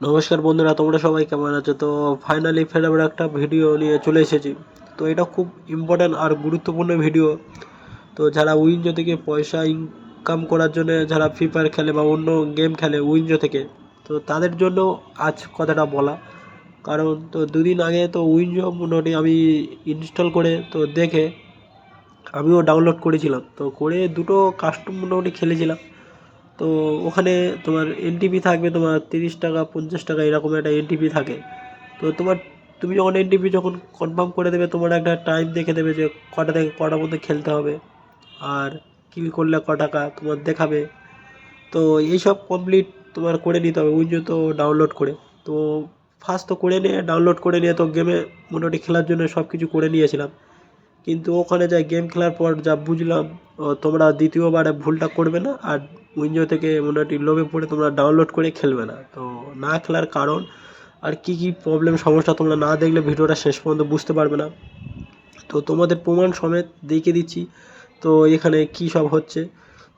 নমস্কার বন্ধুরা, তোমরা সবাই কেমন আছো? তো ফাইনালি ফের আমরা একটা ভিডিও নিয়ে চলে এসেছি। তো এটা খুব ইম্পর্ট্যান্ট আর গুরুত্বপূর্ণ ভিডিও তো যারা উইনজো থেকে পয়সা ইনকাম করার জন্য যারা ফ্রি ফায়ার খেলে বা অন্য গেম খেলে উইনজো থেকে, তো তাদের জন্য আজ কথাটা বলা। কারণ তো দুদিন আগে তো উইনজো মোটামুটি আমি ইনস্টল করে তো দেখে আমিও ডাউনলোড করেছিলাম। তো করে দুটো কাস্টম মোটামুটি খেলেছিলাম। তো ওখানে তোমার এনটিপি থাকবে তোমার তিরিশ টাকা, পঞ্চাশ টাকা এরকম একটা এনটিপি থাকে। তো তোমার, তুমি যখন এনটিপি যখন কনফার্ম করে দেবে, তোমার একটা টাইম দেখে দেবে যে কটা থেকে কটার মধ্যে খেলতে হবে আর কিল করলে ক টাকা তোমার দেখাবে। তো এইসব কমপ্লিট তোমার করে নিতে হবে উইন্ডো তো ডাউনলোড করে। তো ফার্স্ট তো করে নিয়ে ডাউনলোড করে নিয়ে তো গেমে মোটামুটি খেলার জন্য সব কিছু করে নিয়েছিলাম। কিন্তু ওখানে যাই গেম খেলার পর যা বুঝলাম তোমরা দ্বিতীয়বারে ভুলটা করবে না আর উইন্ডো থেকে মোটামুটি লোভে পড়ে তোমরা ডাউনলোড করে খেলবে না। তো না খেলার কারণ আর কি কি প্রবলেম সমস্যা তোমরা না দেখলে ভিডিওটা শেষ পর্যন্ত বুঝতে পারবে না। তো তোমাদের প্রমাণ সমেত দেখিয়ে দিচ্ছি, তো এখানে কি সব হচ্ছে।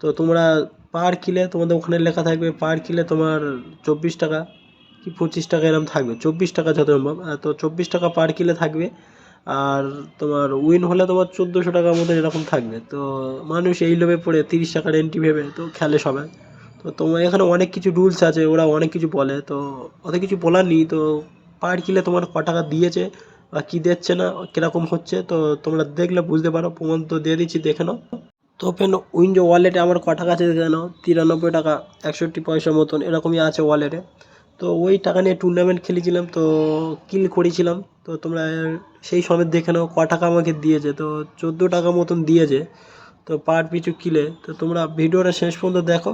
তো তোমরা পার কিলে তোমাদের ওখানে লেখা থাকবে পার কিলে তোমার চব্বিশ টাকা কি পঁচিশ টাকা এরকম থাকবে, চব্বিশ টাকা যত সম্ভব। তো চব্বিশ টাকা পার কিলে থাকবে। আর তোমার উইন হলে তোমার চোদ্দোশো টাকার মতো এরকম থাকবে। তো মানুষ এই লোভে পড়ে, তিরিশ টাকার এন্ট্রি ভেবে, তো খেলে সবাই। তো তোমার এখানে অনেক কিছু রুলস আছে, ওরা অনেক কিছু বলে, তো অত কিছু বলার নেই। তো পার কিলে তোমার ক টাকা দিয়েছে বা কী দিচ্ছে না, কীরকম হচ্ছে, তো তোমরা দেখলে বুঝতে পারো। প্রমাণ তো দিয়ে দিচ্ছি, দেখে নাও। তো ফেন উইন্ডো ওয়ালেটে আমার ক টাকা আছে, দেখে নাও। তিরানব্বই টাকা, একষট্টি পয়সা মতন, এরকমই আছে ওয়ালেটে তো ওই টাকা নিয়ে টুর্নামেন্ট খেলেছিলাম, তো কিল করেছিলাম। তো তোমরা সেই সময় দেখে নাও, ক টাকা আমাকে দিয়েছে। তো চোদ্দ টাকা মতন দিয়েছে, তো পার পিছু কিলে তো তোমরা ভিডিওটা শেষ পর্যন্ত দেখো,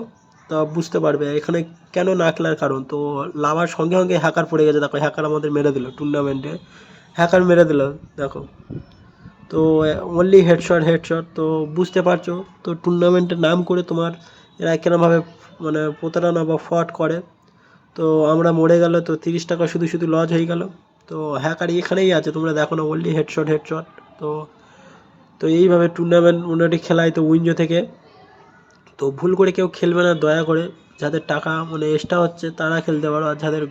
তো বুঝতে পারবে এখানে কেন না খেলার কারণ। তো লাভার সঙ্গে সঙ্গে হ্যাকার পড়ে গেছে। দেখো হ্যাকার আমাদের মেরে দিল টুর্নামেন্টে হ্যাকার মেরে দিল, দেখো। তো অনলি হেডশট হেডশট তো বুঝতে পারছ। তো টুর্নামেন্টের নাম করে তোমার এরা কেরমভাবে মানে প্রতারণা বা ফ্রড করে। তো আমরা মরে গেল, তো তিরিশ টাকা শুধু শুধু লজ হয়ে গেল। তো হ্যাকার এখানেই আছে, তোমরা দেখো না অনলি হেডশট হেডশট তো তো এইভাবে টুর্নামেন্ট মোটামুটি খেলায় তো উইনজো থেকে। তো ভুল করে কেউ খেলবে না, দয়া করে। যাদের টাকা মানে এক্সট্রা হচ্ছে, তারা খেলতে পারো। আর যাদের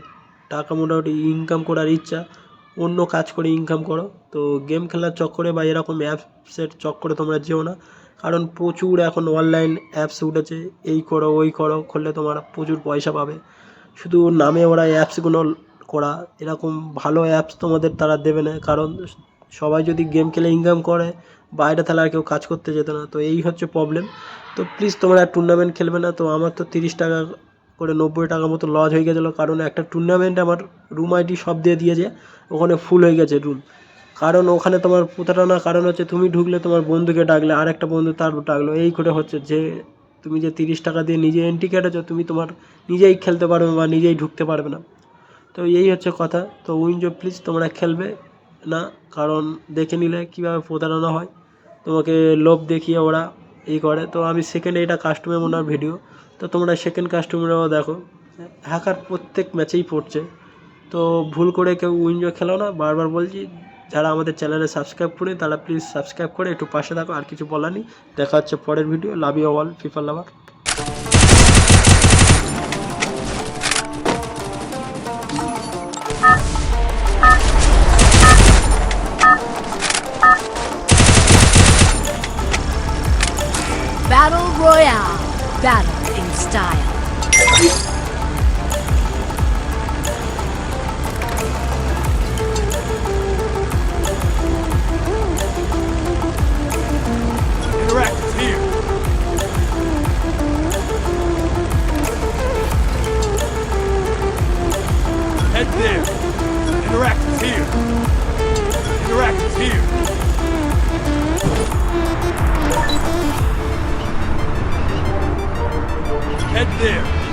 টাকা মোটামুটি ইনকাম করার ইচ্ছা, অন্য কাজ করে ইনকাম করো। তো গেম খেলার চক্করে বা এরকম অ্যাপসের চক্করে তোমরা যেও না। কারণ প্রচুর এখন অনলাইন অ্যাপস উঠেছে, এই করো, ওই করো, করলে তোমার প্রচুর পয়সা পাবে। শুধু নামে ওরা অ্যাপসগুলো করা, এরকম ভালো অ্যাপস তোমাদের তারা দেবে না। কারণ সবাই যদি গেম খেলে ইনকাম করে, বাইরে তাহলে আর কেউ কাজ করতে যেত না। তো এই হচ্ছে প্রবলেম তো প্লিজ তোমরা টুর্নামেন্ট খেলবে না। তো আমার তো তিরিশ টাকা করে নব্বই টাকা মতো লজ হয়ে গেছিল। কারণ একটা টুর্নামেন্ট আমার রুম আইডি সব দিয়ে দিয়েছে। ওখানে ফুল হয়ে গেছে রুম কারণ ওখানে তোমার প্রতারণার কারণ হচ্ছে তুমি ঢুকলে তোমার বন্ধুকে ডাকলে আর একটা বন্ধু তার ডাকলো। এই করে হচ্ছে যে তুমি যে তিরিশ টাকা দিয়ে নিজে এন্ট্রি কেটেছো, তুমি তোমার নিজেই খেলতে পারবে বা নিজেই ঢুকতে পারবে না। তো এই হচ্ছে কথা। তো উইনজো প্লিজ তোমরা খেলবে না, কারণ দেখে নিলে কীভাবে প্রতারণা হয়। তোমাকে লোভ দেখিয়ে ওরা এই করে। তো আমি সেকেন্ড এটা কাস্টমার ওনার ভিডিও তো তোমরা সেকেন্ড কাস্টমারও দেখো। হ্যাকার প্রত্যেক ম্যাচেই পড়ছে। তো ভুল করে কেউ উইনজো খেলো না। বারবার বলছি যারা আমাদের চ্যানেলে সাবস্ক্রাইব করে তারা প্লিজ সাবস্ক্রাইব করে একটু পাশে থাকো, আর কিছু বলার নেই। দেখা হচ্ছে পরের ভিডিও লাভ ইউ অল ফিফার লাভার here. Head there.